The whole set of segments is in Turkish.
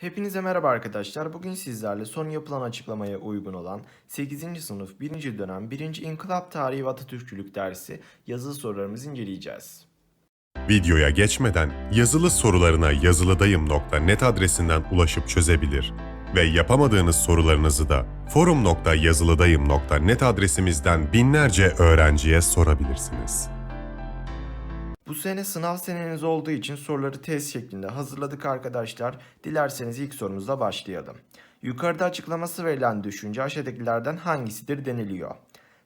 Hepinize merhaba arkadaşlar. Bugün sizlerle son yapılan açıklamaya uygun olan 8. sınıf 1. dönem 1. İnkılap Tarihi ve Atatürkçülük dersi yazılı sorularımızı inceleyeceğiz. Videoya geçmeden yazılı sorularına yazılıdayım.net adresinden ulaşıp çözebilir ve yapamadığınız sorularınızı da forum.yazılıdayım.net adresimizden binlerce öğrenciye sorabilirsiniz. Bu sene sınav seneniz olduğu için soruları test şeklinde hazırladık arkadaşlar. Dilerseniz ilk sorumuzla başlayalım. Yukarıda açıklaması verilen düşünce aşağıdakilerden hangisidir deniliyor.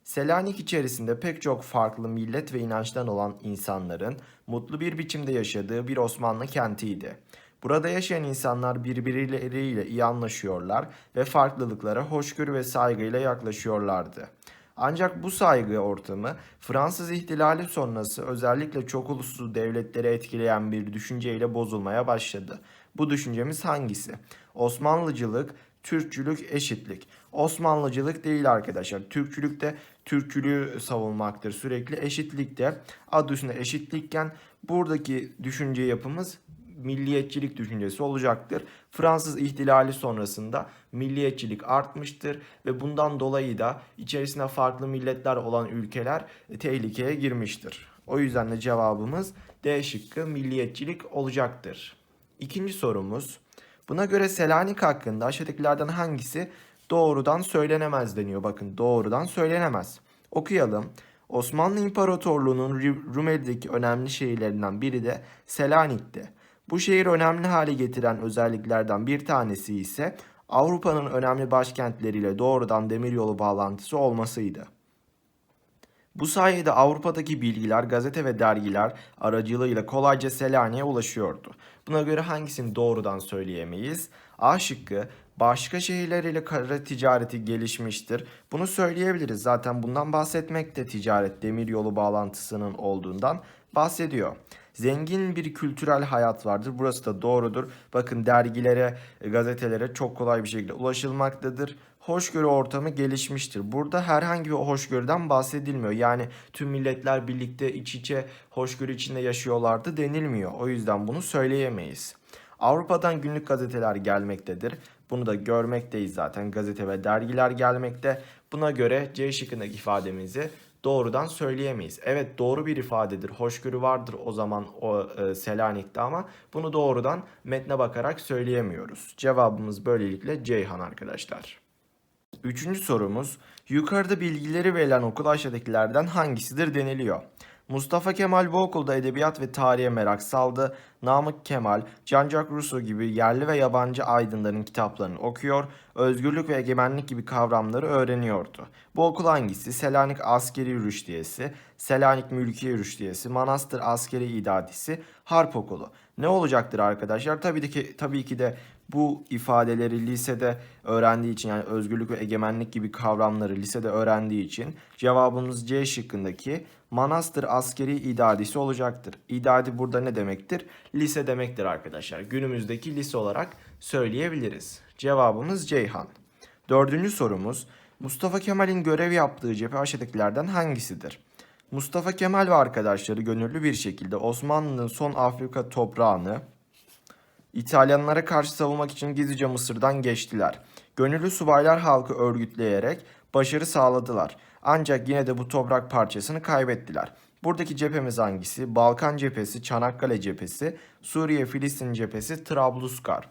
Selanik içerisinde pek çok farklı millet ve inançtan olan insanların mutlu bir biçimde yaşadığı bir Osmanlı kentiydi. Burada yaşayan insanlar birbirleriyle iyi anlaşıyorlar ve farklılıklara hoşgörü ve saygıyla yaklaşıyorlardı. Ancak bu saygı ortamı Fransız ihtilali sonrası özellikle çok uluslu devletleri etkileyen bir düşünceyle bozulmaya başladı. Bu düşüncemiz hangisi? Osmanlıcılık, Türkçülük, eşitlik. Osmanlıcılık değil arkadaşlar. Türkçülükte Türkçülüğü savunmaktır sürekli. Eşitlikte adı üstünde eşitlikken buradaki düşünce yapımız milliyetçilik düşüncesi olacaktır. Fransız ihtilali sonrasında milliyetçilik artmıştır ve bundan dolayı da içerisinde farklı milletler olan ülkeler tehlikeye girmiştir. O yüzden de cevabımız D şıkkı milliyetçilik olacaktır. İkinci sorumuz. Buna göre Selanik hakkında aşağıdakilerden hangisi doğrudan söylenemez deniyor. Bakın doğrudan söylenemez. Okuyalım. Osmanlı İmparatorluğu'nun Ru- Rumeli'deki önemli şehirlerinden biri de Selanik'ti. Bu şehir önemli hale getiren özelliklerden bir tanesi ise Avrupa'nın önemli başkentleriyle doğrudan demiryolu bağlantısı olmasıydı. Bu sayede Avrupa'daki bilgiler gazete ve dergiler aracılığıyla kolayca Selanik'e ulaşıyordu. Buna göre hangisini doğrudan söyleyemeyiz? A şıkkı başka şehirleriyle kara ticareti gelişmiştir. Bunu söyleyebiliriz. Zaten bundan bahsetmek de ticaret demiryolu bağlantısının olduğundan bahsediyor. Zengin bir kültürel hayat vardır. Burası da doğrudur. Bakın dergilere, gazetelere çok kolay bir şekilde ulaşılmaktadır. Hoşgörü ortamı gelişmiştir. Burada herhangi bir hoşgörüden bahsedilmiyor. Yani tüm milletler birlikte iç içe hoşgörü içinde yaşıyorlardı denilmiyor. O yüzden bunu söyleyemeyiz. Avrupa'dan günlük gazeteler gelmektedir. Bunu da görmekteyiz zaten. Gazete ve dergiler gelmekte. Buna göre C şıkkındaki ifademizi doğrudan söyleyemeyiz. Evet doğru bir ifadedir. Hoşgörü vardır o zaman o e, Selanik'te ama bunu doğrudan metne bakarak söyleyemiyoruz. Cevabımız böylelikle Ceyhan arkadaşlar. Üçüncü sorumuz. Yukarıda bilgileri verilen okul aşağıdakilerden hangisidir deniliyor. Mustafa Kemal bu okulda edebiyat ve tarihe merak saldı. Namık Kemal, Jean-Jacques Rousseau gibi yerli ve yabancı aydınların kitaplarını okuyor, özgürlük ve egemenlik gibi kavramları öğreniyordu. Bu okul hangisi? Selanik Askeri Rüştiyesi, Selanik Mülkiye Rüştiyesi, Manastır Askeri İdadisi, Harp Okulu. Ne olacaktır arkadaşlar? Tabii ki tabii ki de bu ifadeleri lisede öğrendiği için yani özgürlük ve egemenlik gibi kavramları lisede öğrendiği için cevabımız C şıkkındaki Manastır Askeri İdadisi olacaktır. İdadi burada ne demektir? Lise demektir arkadaşlar. Günümüzdeki lise olarak söyleyebiliriz. Cevabımız Ceyhan. Dördüncü sorumuz Mustafa Kemal'in görev yaptığı cephe aşağıdakilerden hangisidir? Mustafa Kemal ve arkadaşları gönüllü bir şekilde Osmanlı'nın son Afrika toprağını İtalyanlara karşı savunmak için gizlice Mısır'dan geçtiler. Gönüllü subaylar halkı örgütleyerek başarı sağladılar. Ancak yine de bu toprak parçasını kaybettiler. Buradaki cephemiz hangisi? Balkan cephesi, Çanakkale cephesi, Suriye, Filistin cephesi, Trablusgar.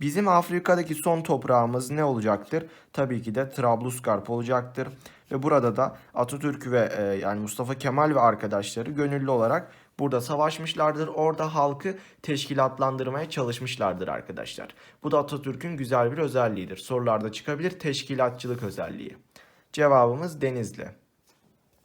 Bizim Afrika'daki son toprağımız ne olacaktır? Tabii ki de Trablusgarp olacaktır. Ve burada da Atatürk ve e, yani Mustafa Kemal ve arkadaşları gönüllü olarak burada savaşmışlardır. Orada halkı teşkilatlandırmaya çalışmışlardır arkadaşlar. Bu da Atatürk'ün güzel bir özelliğidir. Sorularda çıkabilir teşkilatçılık özelliği. Cevabımız Denizli.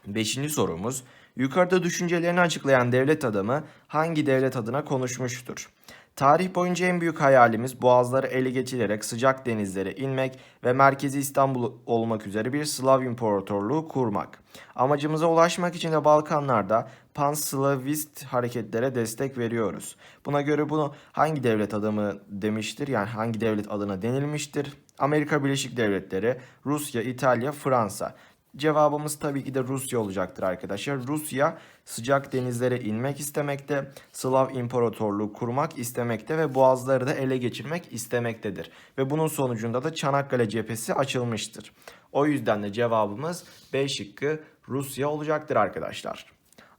Beşinci sorumuz. Yukarıda düşüncelerini açıklayan devlet adamı hangi devlet adına konuşmuştur? Tarih boyunca en büyük hayalimiz boğazları ele geçirerek sıcak denizlere inmek ve merkezi İstanbul olmak üzere bir Slav İmparatorluğu kurmak. Amacımıza ulaşmak için de Balkanlarda Panslavist hareketlere destek veriyoruz. Buna göre bunu hangi devlet adamı demiştir? Yani hangi devlet adına denilmiştir? Amerika Birleşik Devletleri, Rusya, İtalya, Fransa. Cevabımız tabii ki de Rusya olacaktır arkadaşlar. Rusya sıcak denizlere inmek istemekte, Slav İmparatorluğu kurmak istemekte ve boğazları da ele geçirmek istemektedir. Ve bunun sonucunda da Çanakkale cephesi açılmıştır. O yüzden de cevabımız B şıkkı Rusya olacaktır arkadaşlar.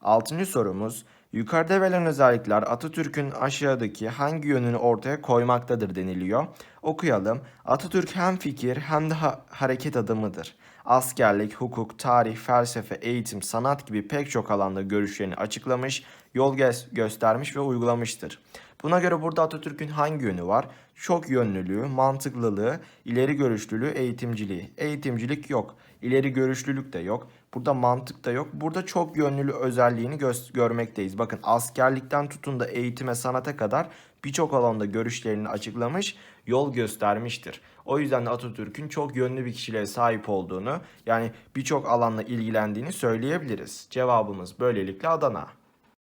Altıncı sorumuz. Yukarıda verilen özellikler Atatürk'ün aşağıdaki hangi yönünü ortaya koymaktadır deniliyor. Okuyalım. Atatürk hem fikir hem de ha- hareket adamıdır. Askerlik, hukuk, tarih, felsefe, eğitim, sanat gibi pek çok alanda görüşlerini açıklamış, yol gö- göstermiş ve uygulamıştır. Buna göre burada Atatürk'ün hangi yönü var? Çok yönlülüğü, mantıklılığı, ileri görüşlülüğü, eğitimciliği. Eğitimcilik yok. İleri görüşlülük de yok. Burada mantık da yok. Burada çok yönlülü özelliğini gö- görmekteyiz. Bakın askerlikten tutun da eğitime, sanata kadar birçok alanda görüşlerini açıklamış, yol göstermiştir. O yüzden de Atatürk'ün çok yönlü bir kişiliğe sahip olduğunu, yani birçok alanla ilgilendiğini söyleyebiliriz. Cevabımız böylelikle Adana.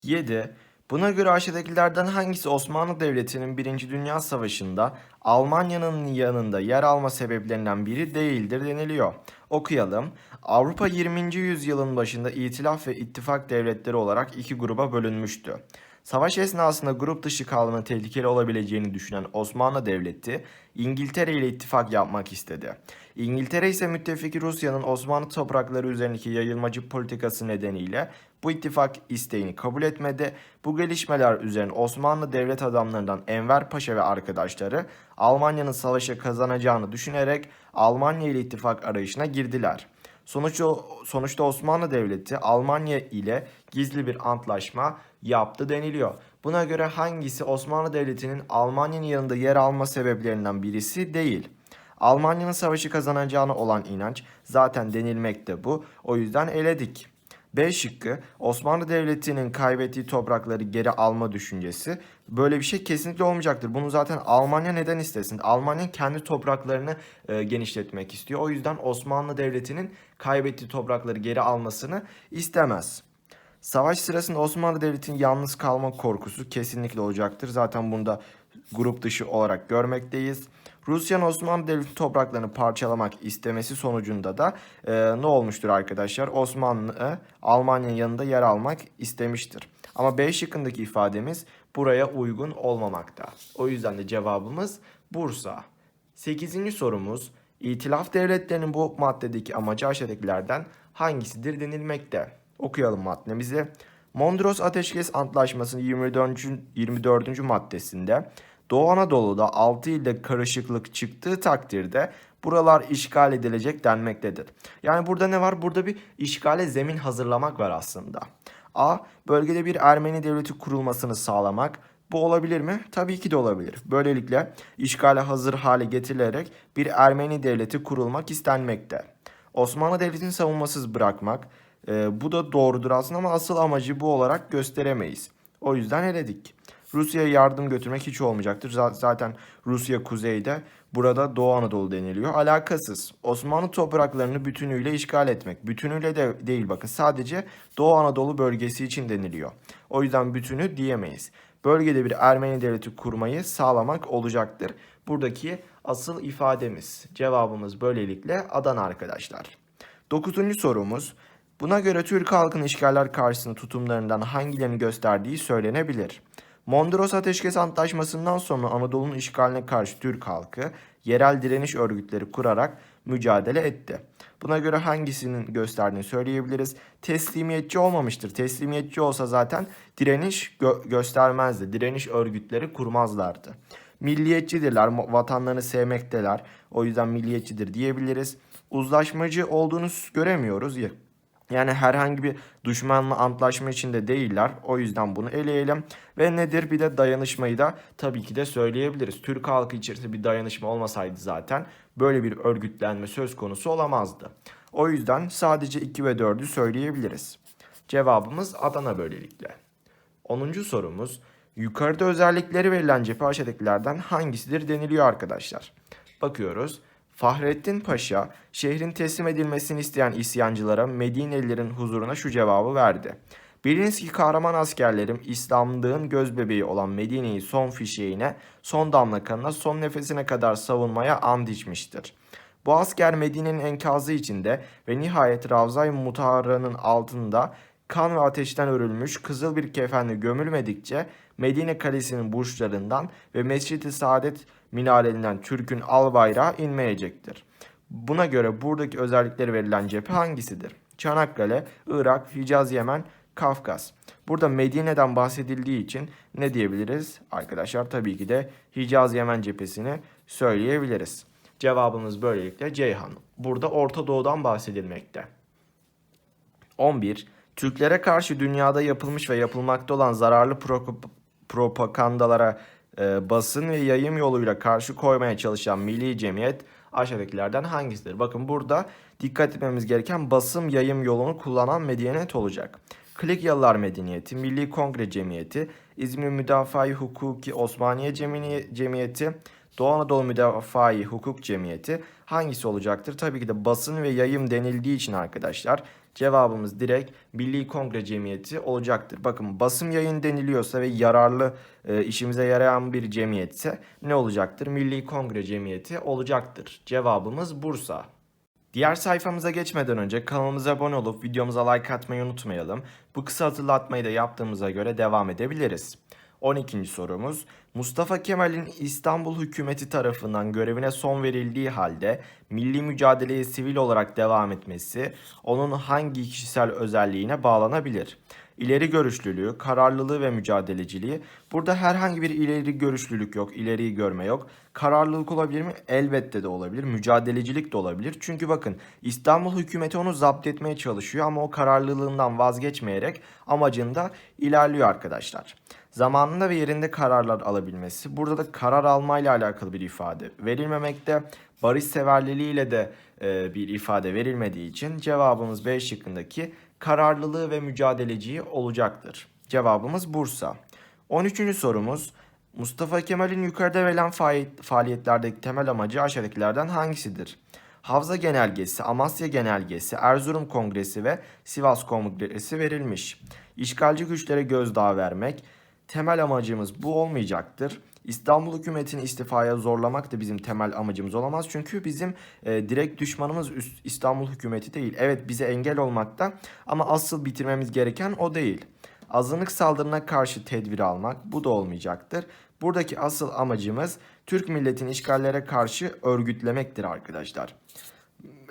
7. Buna göre aşağıdakilerden hangisi Osmanlı Devleti'nin 1. Dünya Savaşı'nda Almanya'nın yanında yer alma sebeplerinden biri değildir deniliyor. Okuyalım. Avrupa 20. yüzyılın başında itilaf ve ittifak devletleri olarak iki gruba bölünmüştü. Savaş esnasında grup dışı kalmanın tehlikeli olabileceğini düşünen Osmanlı Devleti İngiltere ile ittifak yapmak istedi. İngiltere ise müttefiki Rusya'nın Osmanlı toprakları üzerindeki yayılmacı politikası nedeniyle bu ittifak isteğini kabul etmedi. Bu gelişmeler üzerine Osmanlı devlet adamlarından Enver Paşa ve arkadaşları Almanya'nın savaşı kazanacağını düşünerek Almanya ile ittifak arayışına girdiler. Sonuçta, sonuçta Osmanlı Devleti Almanya ile gizli bir antlaşma yaptı deniliyor. Buna göre hangisi Osmanlı Devleti'nin Almanya'nın yanında yer alma sebeplerinden birisi değil. Almanya'nın savaşı kazanacağına olan inanç zaten denilmekte bu. O yüzden eledik. B şıkkı Osmanlı Devleti'nin kaybettiği toprakları geri alma düşüncesi. Böyle bir şey kesinlikle olmayacaktır. Bunu zaten Almanya neden istesin? Almanya kendi topraklarını e, genişletmek istiyor. O yüzden Osmanlı Devleti'nin kaybettiği toprakları geri almasını istemez. Savaş sırasında Osmanlı Devleti'nin yalnız kalma korkusu kesinlikle olacaktır. Zaten bunda grup dışı olarak görmekteyiz. Rusya'nın Osmanlı Devleti topraklarını parçalamak istemesi sonucunda da e, ne olmuştur arkadaşlar? Osmanlı Almanya'nın yanında yer almak istemiştir. Ama B şıkkındaki ifademiz buraya uygun olmamakta. O yüzden de cevabımız Bursa. 8. sorumuz İtilaf devletlerinin bu maddedeki amacı aşağıdakilerden hangisidir denilmekte. Okuyalım maddemizi. Mondros Ateşkes Antlaşması'nın 24. 24. maddesinde Doğu Anadolu'da 6 ilde karışıklık çıktığı takdirde buralar işgal edilecek denmektedir. Yani burada ne var? Burada bir işgale zemin hazırlamak var aslında. A. Bölgede bir Ermeni devleti kurulmasını sağlamak. Bu olabilir mi? Tabii ki de olabilir. Böylelikle işgale hazır hale getirilerek bir Ermeni devleti kurulmak istenmekte. Osmanlı Devleti'ni savunmasız bırakmak. Ee, bu da doğrudur aslında ama asıl amacı bu olarak gösteremeyiz. O yüzden eledik. Rusya'ya yardım götürmek hiç olmayacaktır. Zaten Rusya kuzeyde, burada Doğu Anadolu deniliyor. Alakasız. Osmanlı topraklarını bütünüyle işgal etmek. Bütünüyle de değil bakın. Sadece Doğu Anadolu bölgesi için deniliyor. O yüzden bütünü diyemeyiz. Bölgede bir Ermeni devleti kurmayı sağlamak olacaktır. Buradaki asıl ifademiz. Cevabımız böylelikle Adana arkadaşlar. Dokuzuncu sorumuz. Buna göre Türk halkının işgaller karşısında tutumlarından hangilerini gösterdiği söylenebilir. Mondros Ateşkes Antlaşması'ndan sonra Anadolu'nun işgaline karşı Türk halkı yerel direniş örgütleri kurarak mücadele etti. Buna göre hangisinin gösterdiğini söyleyebiliriz. Teslimiyetçi olmamıştır. Teslimiyetçi olsa zaten direniş gö- göstermezdi. Direniş örgütleri kurmazlardı. Milliyetçidirler, vatanlarını sevmekteler. O yüzden milliyetçidir diyebiliriz. Uzlaşmacı olduğunu göremiyoruz. Ya- Yani herhangi bir düşmanla antlaşma içinde değiller. O yüzden bunu eleyelim. Ve nedir? Bir de dayanışmayı da tabii ki de söyleyebiliriz. Türk halkı içerisinde bir dayanışma olmasaydı zaten böyle bir örgütlenme söz konusu olamazdı. O yüzden sadece 2 ve 4'ü söyleyebiliriz. Cevabımız Adana böylelikle. 10. sorumuz yukarıda özellikleri verilen cephe aşağıdakilerden hangisidir deniliyor arkadaşlar. Bakıyoruz. Fahrettin Paşa şehrin teslim edilmesini isteyen isyancılara Medinelilerin huzuruna şu cevabı verdi. Biliniz ki kahraman askerlerim İslamlığın gözbebeği olan Medine'yi son fişeğine, son damla kanına, son nefesine kadar savunmaya and içmiştir. Bu asker Medine'nin enkazı içinde ve nihayet Ravza-i Mutaharra'nın altında kan ve ateşten örülmüş kızıl bir kefenle gömülmedikçe Medine Kalesi'nin burçlarından ve Mescid-i Saadet minarelerinden Türk'ün al bayrağı inmeyecektir. Buna göre buradaki özellikleri verilen cephe hangisidir? Çanakkale, Irak, Hicaz, Yemen, Kafkas. Burada Medine'den bahsedildiği için ne diyebiliriz? Arkadaşlar tabii ki de Hicaz Yemen cephesini söyleyebiliriz. Cevabımız böylelikle Ceyhan. Burada Orta Doğu'dan bahsedilmekte. 11. Türklere karşı dünyada yapılmış ve yapılmakta olan zararlı pro- propagandalara e, basın ve yayım yoluyla karşı koymaya çalışan milli cemiyet aşağıdakilerden hangisidir? Bakın burada dikkat etmemiz gereken basım yayım yolunu kullanan medeniyet olacak. Klikyalılar Medeniyeti, Milli Kongre Cemiyeti, İzmir Müdafaa-i Hukuki Osmaniye Cemiyeti, Doğu Anadolu Müdafaa-i Hukuk Cemiyeti hangisi olacaktır? Tabii ki de basın ve yayım denildiği için arkadaşlar cevabımız direkt Milli Kongre Cemiyeti olacaktır. Bakın basım yayın deniliyorsa ve yararlı e, işimize yarayan bir cemiyetse ne olacaktır? Milli Kongre Cemiyeti olacaktır. Cevabımız Bursa. Diğer sayfamıza geçmeden önce kanalımıza abone olup videomuza like atmayı unutmayalım. Bu kısa hatırlatmayı da yaptığımıza göre devam edebiliriz. 12. sorumuz Mustafa Kemal'in İstanbul hükümeti tarafından görevine son verildiği halde milli mücadeleye sivil olarak devam etmesi onun hangi kişisel özelliğine bağlanabilir? İleri görüşlülüğü, kararlılığı ve mücadeleciliği. Burada herhangi bir ileri görüşlülük yok, ileriyi görme yok. Kararlılık olabilir mi? Elbette de olabilir. Mücadelecilik de olabilir. Çünkü bakın İstanbul hükümeti onu zapt etmeye çalışıyor ama o kararlılığından vazgeçmeyerek amacında ilerliyor arkadaşlar. Zamanında ve yerinde kararlar alabilmesi. Burada da karar almayla alakalı bir ifade verilmemekte. Barışseverliliğiyle de e, bir ifade verilmediği için cevabımız B şıkkındaki kararlılığı ve mücadeleciyi olacaktır. Cevabımız Bursa. 13. sorumuz Mustafa Kemal'in yukarıda verilen faali- faaliyetlerdeki temel amacı aşağıdakilerden hangisidir? Havza Genelgesi, Amasya Genelgesi, Erzurum Kongresi ve Sivas Kongresi verilmiş. İşgalci güçlere gözdağı vermek, temel amacımız bu olmayacaktır. İstanbul hükümetini istifaya zorlamak da bizim temel amacımız olamaz. Çünkü bizim e, direkt düşmanımız üst- İstanbul hükümeti değil. Evet bize engel olmakta ama asıl bitirmemiz gereken o değil. Azınlık saldırına karşı tedbir almak bu da olmayacaktır. Buradaki asıl amacımız Türk milletini işgallere karşı örgütlemektir arkadaşlar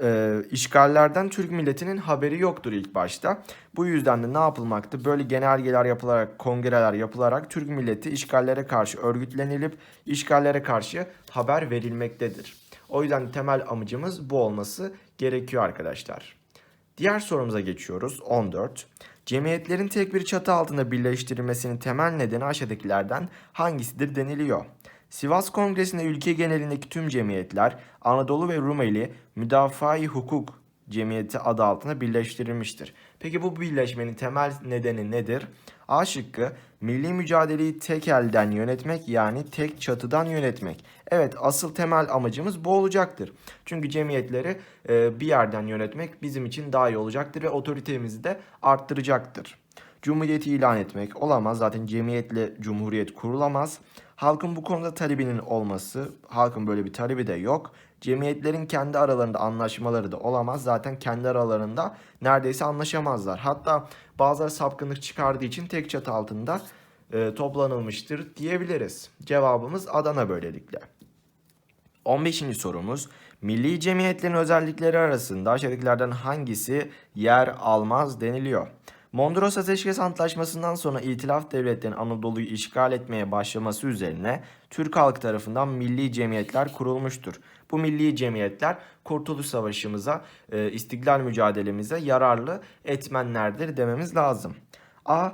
e, işgallerden Türk milletinin haberi yoktur ilk başta. Bu yüzden de ne yapılmaktı? Böyle genelgeler yapılarak, kongreler yapılarak Türk milleti işgallere karşı örgütlenilip işgallere karşı haber verilmektedir. O yüzden temel amacımız bu olması gerekiyor arkadaşlar. Diğer sorumuza geçiyoruz. 14. Cemiyetlerin tek bir çatı altında birleştirilmesinin temel nedeni aşağıdakilerden hangisidir deniliyor. Sivas Kongresi'nde ülke genelindeki tüm cemiyetler Anadolu ve Rumeli Müdafaa-i Hukuk Cemiyeti adı altında birleştirilmiştir. Peki bu birleşmenin temel nedeni nedir? A şıkkı milli mücadeleyi tek elden yönetmek yani tek çatıdan yönetmek. Evet asıl temel amacımız bu olacaktır. Çünkü cemiyetleri e, bir yerden yönetmek bizim için daha iyi olacaktır ve otoritemizi de arttıracaktır. Cumhuriyeti ilan etmek olamaz. Zaten cemiyetle cumhuriyet kurulamaz. Halkın bu konuda talebinin olması, halkın böyle bir talebi de yok. Cemiyetlerin kendi aralarında anlaşmaları da olamaz. Zaten kendi aralarında neredeyse anlaşamazlar. Hatta bazıları sapkınlık çıkardığı için tek çatı altında e, toplanılmıştır diyebiliriz. Cevabımız Adana böylelikle. 15. sorumuz Milli cemiyetlerin özellikleri arasında aşağıdakilerden hangisi yer almaz deniliyor. Mondros Ateşkes Antlaşması'ndan sonra İtilaf Devletlerinin Anadolu'yu işgal etmeye başlaması üzerine Türk halkı tarafından milli cemiyetler kurulmuştur. Bu milli cemiyetler Kurtuluş Savaşımıza, e, istiklal mücadelemize yararlı etmenlerdir dememiz lazım. A.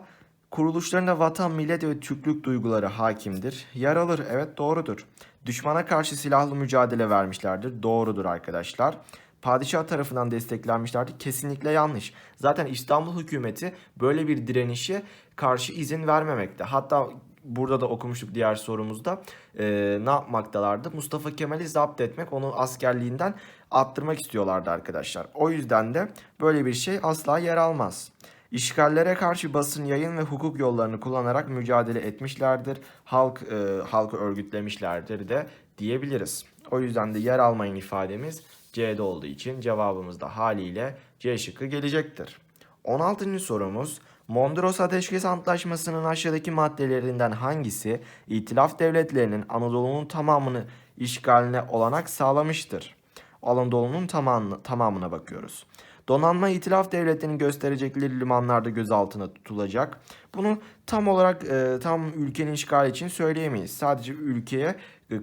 Kuruluşlarında vatan, millet ve Türklük duyguları hakimdir. Yer alır, evet doğrudur. Düşmana karşı silahlı mücadele vermişlerdir. Doğrudur arkadaşlar. Padişah tarafından desteklenmişlerdir. Kesinlikle yanlış. Zaten İstanbul hükümeti böyle bir direnişe karşı izin vermemekte. Hatta burada da okumuştuk diğer sorumuzda. Ee, ne yapmaktalardı? Mustafa Kemal'i zapt etmek, onu askerliğinden attırmak istiyorlardı arkadaşlar. O yüzden de böyle bir şey asla yer almaz. İşgallere karşı basın, yayın ve hukuk yollarını kullanarak mücadele etmişlerdir. Halk e, halkı örgütlemişlerdir de diyebiliriz. O yüzden de yer almayın ifademiz C'de olduğu için cevabımız da haliyle C şıkkı gelecektir. 16. sorumuz Mondros Ateşkes Antlaşması'nın aşağıdaki maddelerinden hangisi İtilaf devletlerinin Anadolu'nun tamamını işgaline olanak sağlamıştır? Anadolu'nun tamamına, tamamına bakıyoruz. Donanma itilaf devletlerinin gösterecekleri limanlarda gözaltına tutulacak. Bunu tam olarak e, tam ülkenin işgali için söyleyemeyiz. Sadece ülkeye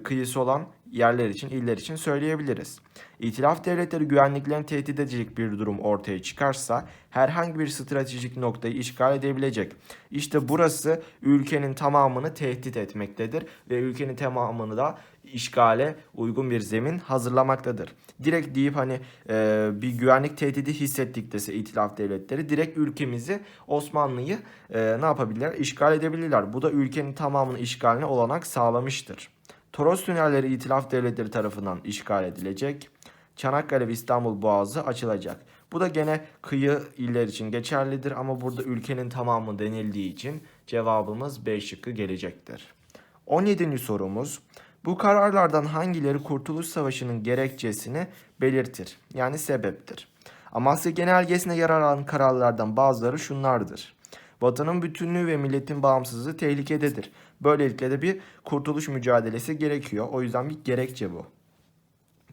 kıyısı olan yerler için, iller için söyleyebiliriz. İtilaf devletleri güvenliklerini tehdit edecek bir durum ortaya çıkarsa herhangi bir stratejik noktayı işgal edebilecek. İşte burası ülkenin tamamını tehdit etmektedir ve ülkenin tamamını da işgale uygun bir zemin hazırlamaktadır. Direkt deyip hani e, bir güvenlik tehdidi hissettik dese itilaf devletleri direkt ülkemizi Osmanlı'yı e, ne yapabilirler? İşgal edebilirler. Bu da ülkenin tamamını işgaline olanak sağlamıştır. Toros tünelleri itilaf devletleri tarafından işgal edilecek. Çanakkale ve İstanbul Boğazı açılacak. Bu da gene kıyı iller için geçerlidir ama burada ülkenin tamamı denildiği için cevabımız B şıkkı gelecektir. 17. sorumuz. Bu kararlardan hangileri Kurtuluş Savaşı'nın gerekçesini belirtir? Yani sebeptir. Amasya Genelgesi'ne yer alan kararlardan bazıları şunlardır. Vatanın bütünlüğü ve milletin bağımsızlığı tehlikededir. Böylelikle de bir kurtuluş mücadelesi gerekiyor. O yüzden bir gerekçe bu.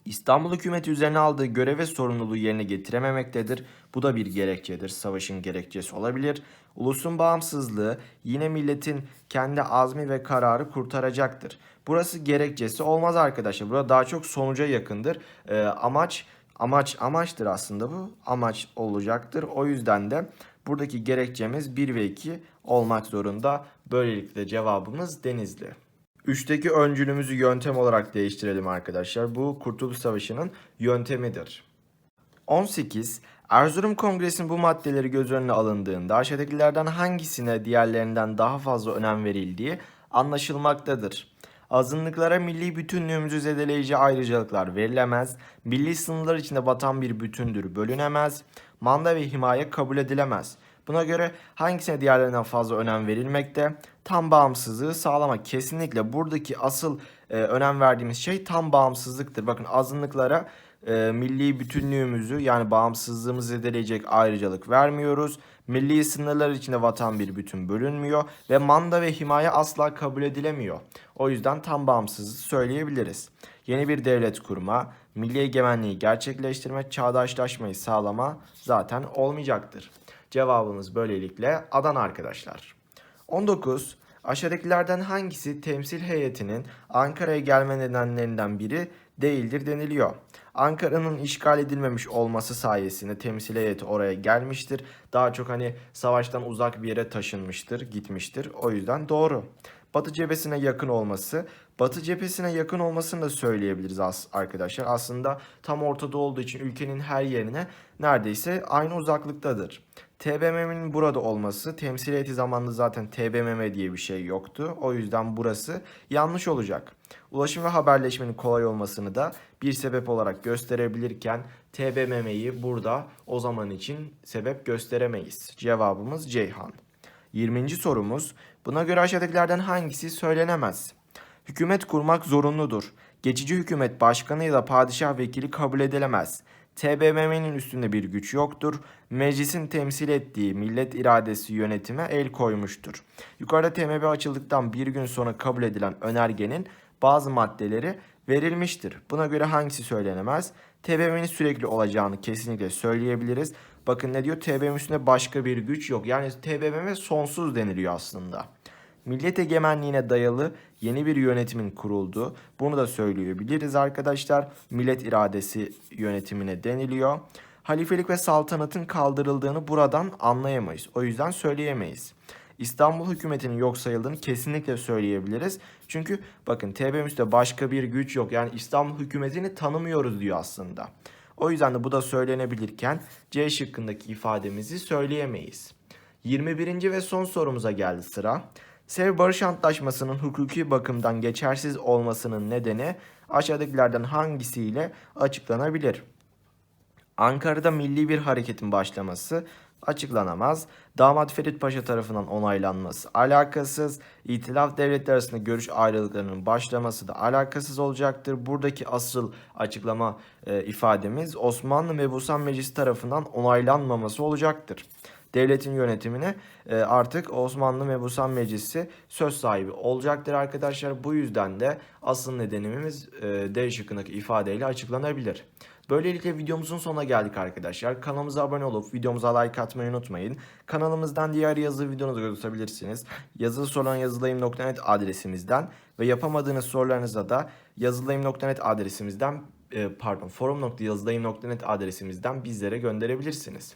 İstanbul hükümeti üzerine aldığı görev ve sorumluluğu yerine getirememektedir. Bu da bir gerekçedir. Savaşın gerekçesi olabilir. Ulusun bağımsızlığı yine milletin kendi azmi ve kararı kurtaracaktır. Burası gerekçesi olmaz arkadaşlar. Burada daha çok sonuca yakındır. Ee, amaç amaç amaçtır aslında bu. Amaç olacaktır. O yüzden de buradaki gerekçemiz 1 ve 2 olmak zorunda. Böylelikle cevabımız Denizli. Üçteki öncülümüzü yöntem olarak değiştirelim arkadaşlar. Bu Kurtuluş Savaşı'nın yöntemidir. 18. Erzurum Kongresi'nin bu maddeleri göz önüne alındığında aşağıdakilerden hangisine diğerlerinden daha fazla önem verildiği anlaşılmaktadır. Azınlıklara milli bütünlüğümüzü zedeleyici ayrıcalıklar verilemez, milli sınırlar içinde batan bir bütündür bölünemez, manda ve himaye kabul edilemez. Buna göre hangisine diğerlerinden fazla önem verilmekte? Tam bağımsızlığı sağlamak. Kesinlikle buradaki asıl e, önem verdiğimiz şey tam bağımsızlıktır. Bakın azınlıklara e, milli bütünlüğümüzü yani bağımsızlığımızı zedeleyecek ayrıcalık vermiyoruz. Milli sınırlar içinde vatan bir bütün bölünmüyor ve manda ve himaye asla kabul edilemiyor. O yüzden tam bağımsızlığı söyleyebiliriz. Yeni bir devlet kurma, milli egemenliği gerçekleştirme, çağdaşlaşmayı sağlama zaten olmayacaktır. Cevabımız böylelikle Adana arkadaşlar. 19. Aşağıdakilerden hangisi temsil heyetinin Ankara'ya gelme nedenlerinden biri değildir deniliyor. Ankara'nın işgal edilmemiş olması sayesinde temsil heyeti oraya gelmiştir. Daha çok hani savaştan uzak bir yere taşınmıştır, gitmiştir. O yüzden doğru. Batı cephesine yakın olması, Batı cephesine yakın olmasını da söyleyebiliriz as- arkadaşlar. Aslında tam ortada olduğu için ülkenin her yerine neredeyse aynı uzaklıktadır. TBMM'nin burada olması, temsil heyeti zamanında zaten TBMM diye bir şey yoktu. O yüzden burası yanlış olacak. Ulaşım ve haberleşmenin kolay olmasını da bir sebep olarak gösterebilirken TBMM'yi burada o zaman için sebep gösteremeyiz. Cevabımız Ceyhan. 20. sorumuz. Buna göre aşağıdakilerden hangisi söylenemez? Hükümet kurmak zorunludur. Geçici hükümet başkanı da padişah vekili kabul edilemez. TBMM'nin üstünde bir güç yoktur. Meclisin temsil ettiği millet iradesi yönetime el koymuştur. Yukarıda TMB açıldıktan bir gün sonra kabul edilen önergenin bazı maddeleri verilmiştir. Buna göre hangisi söylenemez? TBMM'nin sürekli olacağını kesinlikle söyleyebiliriz. Bakın ne diyor? TBMM üstünde başka bir güç yok. Yani TBMM sonsuz deniliyor aslında. Millet egemenliğine dayalı yeni bir yönetimin kurulduğu. Bunu da söyleyebiliriz arkadaşlar. Millet iradesi yönetimine deniliyor. Halifelik ve saltanatın kaldırıldığını buradan anlayamayız. O yüzden söyleyemeyiz. İstanbul hükümetinin yok sayıldığını kesinlikle söyleyebiliriz. Çünkü bakın TBMM'de başka bir güç yok. Yani İstanbul hükümetini tanımıyoruz diyor aslında. O yüzden de bu da söylenebilirken C şıkkındaki ifademizi söyleyemeyiz. 21. ve son sorumuza geldi sıra. Sev Barış Antlaşması'nın hukuki bakımdan geçersiz olmasının nedeni aşağıdakilerden hangisiyle açıklanabilir? Ankara'da milli bir hareketin başlaması, açıklanamaz. Damat Ferit Paşa tarafından onaylanması alakasız. İtilaf devletler arasında görüş ayrılıklarının başlaması da alakasız olacaktır. Buradaki asıl açıklama e, ifademiz Osmanlı Mebusan Meclisi tarafından onaylanmaması olacaktır. Devletin yönetimine e, artık Osmanlı Mebusan Meclisi söz sahibi olacaktır arkadaşlar. Bu yüzden de asıl nedenimiz e, D şıkkındaki ifadeyle açıklanabilir. Böylelikle videomuzun sonuna geldik arkadaşlar. Kanalımıza abone olup videomuza like atmayı unutmayın. Kanalımızdan diğer yazılı videonuzu görebilirsiniz. Yazılı sorulan yazılayım.net adresimizden ve yapamadığınız sorularınıza da yazılayım.net adresimizden e, pardon forum.yazılayım.net adresimizden bizlere gönderebilirsiniz.